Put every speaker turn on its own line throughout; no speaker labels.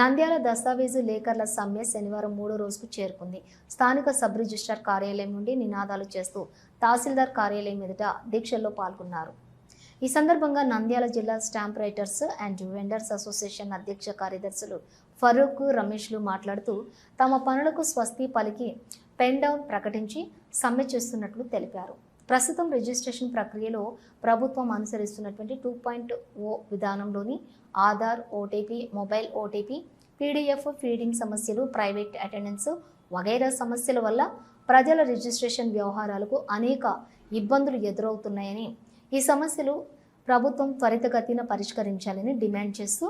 నంద్యాల దస్తావేజు లేఖర్ల సమ్మె శనివారం మూడో రోజుకు చేరుకుంది. స్థానిక సబ్ రిజిస్ట్రార్ కార్యాలయం నుండి నినాదాలు చేస్తూ తహసీల్దార్ కార్యాలయం ఎదుట దీక్షల్లో పాల్గొన్నారు. ఈ సందర్భంగా నంద్యాల జిల్లా stamp writers and vendors association అధ్యక్ష కార్యదర్శులు ఫరూక్ రమేష్లు మాట్లాడుతూ తమ పనులకు స్వస్తి పలికి పెన్ డౌన్ ప్రకటించి సమ్మె చేస్తున్నట్లు తెలిపారు. ప్రస్తుతం రిజిస్ట్రేషన్ ప్రక్రియలో ప్రభుత్వం అనుసరిస్తున్నటువంటి టూ పాయింట్ ఓ విధానంలోని Aadhaar OTP mobile OTP PDF feeding సమస్యలు ప్రైవేట్ అటెండెన్స్ వగైరా సమస్యల వల్ల ప్రజల రిజిస్ట్రేషన్ వ్యవహారాలకు అనేక ఇబ్బందులు ఎదురవుతున్నాయని ఈ సమస్యలు ప్రభుత్వం త్వరితగతిన పరిష్కరించాలని డిమాండ్ చేస్తూ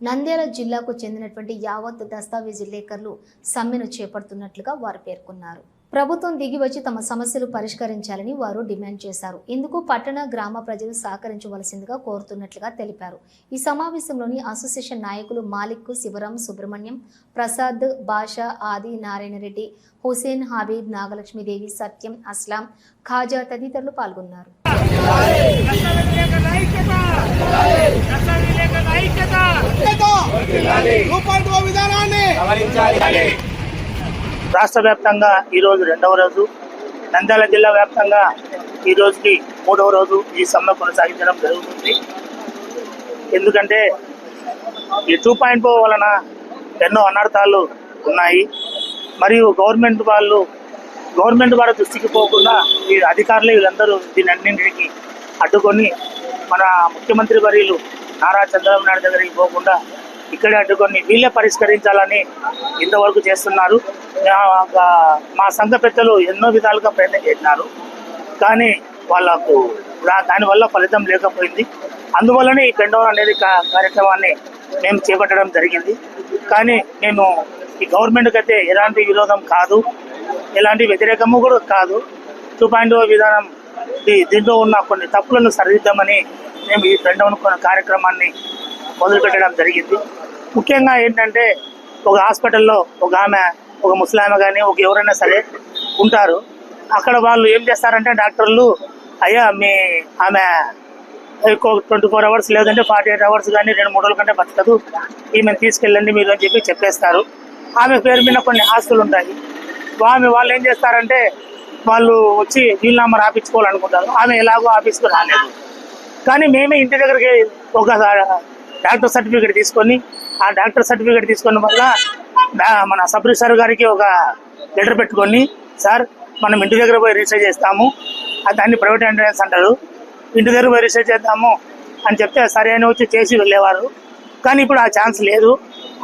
నంద్యాల జిల్లాకు చెందినటువంటి యావత్ దస్తావేజీ లేఖర్లు సమ్మెను చేపడుతున్నట్లుగా వారు పేర్కొన్నారు. ప్రభుత్వం దిగి వచ్చి తమ సమస్యలు పరిష్కరించాలని వారు డిమాండ్ చేశారు. ఇందుకు పట్టణ గ్రామ ప్రజలు సహకరించవలసిందిగా కోరుతున్నట్లుగా తెలిపారు. ఈ సమావేశంలోని అసోసియేషన్ నాయకులు మాలిక్ శివరాం సుబ్రహ్మణ్యం ప్రసాద్ బాషా ఆది నారాయణ రెడ్డి హుసేన్ హబీబ్ నాగలక్ష్మీదేవి సత్యం అస్లాం ఖాజా తదితరులు పాల్గొన్నారు.
విధానాన్ని
రాష్ట్ర వ్యాప్తంగా ఈరోజు రెండవ రోజు నంద్యాల జిల్లా వ్యాప్తంగా ఈ రోజుకి మూడవ రోజు ఈ సమ్మె కొనసాగించడం జరుగుతుంది. ఎందుకంటే ఈ టూ పాయింట్ వలన ఎన్నో అనర్థాలు ఉన్నాయి. మరియు గవర్నమెంట్ వాళ్ళు గవర్నమెంట్ వాళ్ళ దృష్టికి పోకుండా ఈ అధికారులు వీళ్ళందరూ దీని అన్నింటికి అడ్డుకొని మన ముఖ్యమంత్రి వర్యులు నారా చంద్రబాబు నాయుడు దగ్గరికి పోకుండా ఇక్కడే అడ్డుకొని వీళ్ళే పరిష్కరించాలని ఇంతవరకు చేస్తున్నారు. మా- మా సంఘ పెద్దలు ఎన్నో విధాలుగా ప్రయత్నం చేసినారు. కానీ వాళ్ళకు దానివల్ల ఫలితం లేకపోయింది. అందువల్లనే ఈ పెండోర్ అనేది కా- కార్యక్రమాన్ని మేము చేపట్టడం జరిగింది. కానీ మేము ఈ గవర్నమెంట్కి అయితే ఎలాంటి విరోధం కాదు. ఎలాంటి వ్యతిరేకము కూడా కాదు. టూ పాయింట్ విధానం దీ- దీంట్లో ఉన్న కొన్ని తప్పులను సరిదిద్దామని మేము ఈ పెండోన్ కార్యక్రమాన్ని మొదలుపెట్టడం జరిగింది. ముఖ్యంగా ఏంటంటే ఒక హాస్పిటల్లో ఒక ఆమె ఒక ముసలామె కానీ ఒక ఎవరైనా సరే ఉంటారు. అక్కడ వాళ్ళు ఏం చేస్తారంటే డాక్టర్లు అయ్యా మీ ఆమె ట్వంటీ ఫోర్ అవర్స్ లేదంటే ఫార్టీ ఎయిట్ అవర్స్ కానీ రెండు మూడు రోజుల కంటే బతకదు. ఈమెను తీసుకెళ్ళండి మీరు అని చెప్పి చెప్పేస్తారు. ఆమె పేరు మీద కొన్ని ఆస్తులు ఉంటాయి. ఆమె వాళ్ళు ఏం చేస్తారంటే వాళ్ళు వచ్చి వీలునామా రాపించుకోవాలనుకుంటారు. ఆమె ఎలాగో ఆఫీస్కి రాలేదు. కానీ మేమే ఇంటి దగ్గరికి ఒక డాక్టర్ సర్టిఫికేట్ తీసుకొని ఆ డాక్టర్ సర్టిఫికేట్ తీసుకున్న వల్ల మన సబ్ రిజిస్టర్ గారికి ఒక లెటర్ పెట్టుకొని సార్ మనం ఇంటి దగ్గర పోయి రిజిస్టర్ చేస్తాము దాన్ని ప్రైవేట్ ఎంటర్టైన్స్ అంటారు. ఇంటి దగ్గర పోయి రిజిస్టర్ చేద్దాము అని చెప్తే సరే అని వచ్చి చేసి వెళ్ళేవారు. కానీ ఇప్పుడు ఆ ఛాన్స్ లేదు.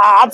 ఆ ఆప్షన్